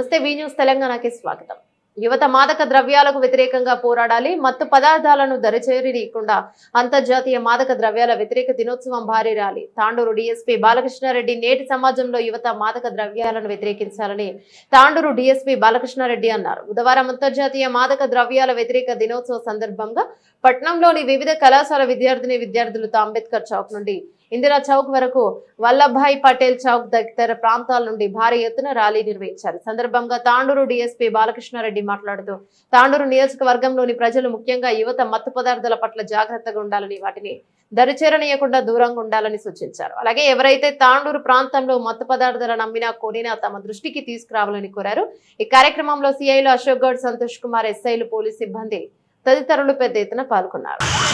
నమస్తే వి న్యూస్ తెలంగాణకి స్వాగతం. యువత మాదక ద్రవ్యాలకు వ్యతిరేకంగా పోరాడాలి మత్తు పదార్థాలను దరిచేరనీయకుండా అంతర్జాతీయ మాదక ద్రవ్యాల వ్యతిరేక దినోత్సవం భారీ ర్యాలీ. తాండూరు డీఎస్పీ బాలకృష్ణారెడ్డి నేటి సమాజంలో యువత మాదక ద్రవ్యాలను వ్యతిరేకించాలని తాండూరు డీఎస్పీ బాలకృష్ణారెడ్డి అన్నారు. బుధవారం అంతర్జాతీయ మాదక ద్రవ్యాల వ్యతిరేక దినోత్సవ సందర్భంగా పట్నంలోని వివిధ కళాశాల విద్యార్థిని విద్యార్థులతో అంబేద్కర్ చౌక్ నుండి ఇందిరా చౌక్ వరకు వల్లభాయ్ పటేల్ చౌక్ తదితర ప్రాంతాల నుండి భారీ ఎత్తున ర్యాలీ నిర్వహించారు. సందర్భంగా తాండూరు డీఎస్పీ బాలకృష్ణారెడ్డి మాట్లాడుతూ తాండూరు నియోజకవర్గంలోని ప్రజలు ముఖ్యంగా యువత మత్తు పదార్థాల పట్ల జాగ్రత్తగా ఉండాలని వాటిని దరిచేరనీయకుండా దూరంగా ఉండాలని సూచించారు. అలాగే ఎవరైతే తాండూరు ప్రాంతంలో మత్తు పదార్థాలను అమ్మినా కొనినా తమ దృష్టికి తీసుకురావాలని కోరారు ఈ కార్యక్రమంలో సిఐలు అశోక్ గౌడ్ సంతోష్ కుమార్ ఎస్ఐలు పోలీస్ సిబ్బంది తదితరులు పెద్ద ఎత్తున పాల్గొన్నారు.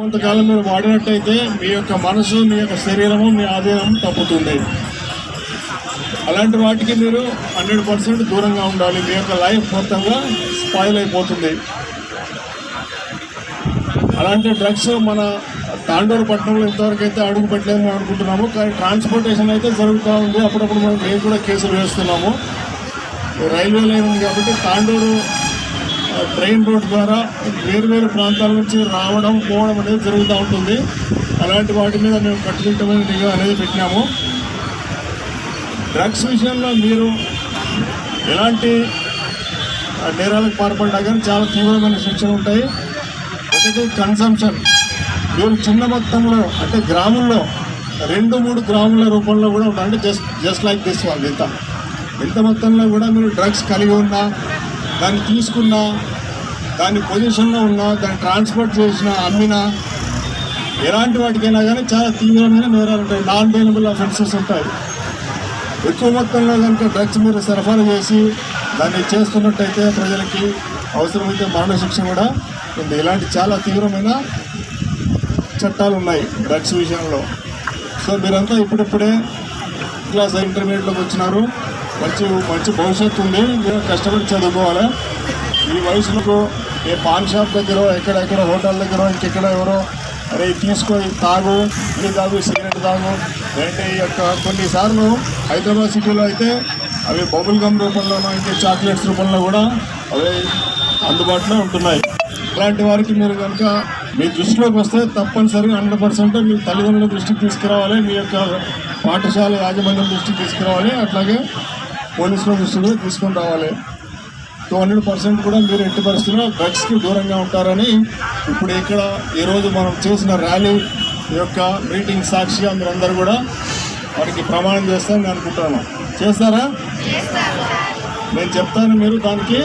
కొంతకాలం మీరు వాడినట్టయితే మీ యొక్క మనసు మీ యొక్క శరీరము మీ ఆదాయం తప్పుతుంది. అలాంటి వాటికి మీరు హండ్రెడ్ పర్సెంట్ దూరంగా ఉండాలి. మీ యొక్క లైఫ్ మొత్తంగా స్పాయిల్ అయిపోతుంది. అలాంటి డ్రగ్స్ మన తాండూరు పట్టణంలో ఇంతవరకు అయితే అడుగు పెట్టలేదని అనుకుంటున్నాము. కానీ ట్రాన్స్పోర్టేషన్ అయితే జరుగుతూ ఉంది. అప్పుడప్పుడు మనం మేము కూడా కేసులు వేస్తున్నాము. రైల్వే లైన్ ఉంది కాబట్టి తాండూరు ట్రైన్ రోడ్ ద్వారా వేరు వేరు ప్రాంతాల నుంచి రావడం పోవడం అనేది జరుగుతూ ఉంటుంది. అలాంటి వాటి మీద మేము కట్టుదిట్టమైన నిఘా అనేది పెట్టినాము. డ్రగ్స్ విషయంలో మీరు ఎలాంటి నేరాలకు పాల్పడ్డా కానీ చాలా తీవ్రమైన శిక్షలు ఉంటాయి. ఒకటి కన్సంప్షన్ మీరు చిన్న మొత్తంలో అంటే గ్రాముల్లో రెండు మూడు గ్రాముల రూపంలో కూడా ఉంటాయి అంటే జస్ట్ జస్ట్ లైక్ దిస్ వాళ్ళు ఇంత. ఇంత మొత్తంలో కూడా మీరు డ్రగ్స్ కలిగి ఉన్నా దాన్ని తీసుకున్నా దాని పొజిషన్లో ఉన్నా దాన్ని ట్రాన్స్పోర్ట్ చేసినా అమ్మినా ఎలాంటి వాటికైనా కానీ చాలా తీవ్రమైన నేరాలు ఉంటాయి. నాన్ బెయినబుల్ అఫెన్సెస్ ఉంటాయి. ఎక్కువ మొత్తంలో కనుక డ్రగ్స్ మీరు సరఫరా చేసి దాన్ని చేస్తున్నట్టయితే ప్రజలకి అవసరమైతే మరణశిక్ష కూడా ఉంది. ఇలాంటి చాలా తీవ్రమైన చట్టాలు ఉన్నాయి డ్రగ్స్ విషయంలో. సో మీరంతా ఇప్పుడిప్పుడే క్లాస్ ఇంటర్మీడియట్లోకి వచ్చినారు. మంచి మంచి భవిష్యత్తు ఉంది మీరు కష్టపడి చదువుకోవాలి ఈ వయసులో ఏ పాన్ షాప్ దగ్గర ఎక్కడెక్కడ హోటల్ దగ్గర ఇంకెక్కడ ఎవరో అరే తీసుకొని తాగు ఇది తాగు సిగరెట్ తాగు. అంటే ఈ యొక్క కొన్నిసార్లు హైదరాబాద్ సిటీలో అయితే అవి బబుల్ గమ్ రూపంలోనూ ఇంకా చాక్లెట్స్ రూపంలో కూడా అవి అందుబాటులో ఉంటున్నాయి. అలాంటి వారికి మీరు కనుక మీ దృష్టిలోకి వస్తే తప్పనిసరిగా హండ్రెడ్ పర్సెంట్ మీ తల్లిదండ్రుల దృష్టికి తీసుకురావాలి మీ యొక్క పాఠశాల యాజమాన్యం దృష్టికి తీసుకురావాలి. అట్లాగే పోలీసుల కూడా తీసుకొని రావాలి. టూ హండ్రెడ్ పర్సెంట్ కూడా మీరు ఎట్టి పరిస్థితుల్లో డ్రగ్స్కి దూరంగా ఉంటారని ఇప్పుడు ఇక్కడ ఈరోజు మనం చేసిన ర్యాలీ యొక్క మీటింగ్ సాక్షిగా మీరందరూ కూడా వారికి ప్రమాణం చేస్తారని నేను అనుకుంటున్నాను చేస్తారా నేను చెప్తాను మీరు దానికి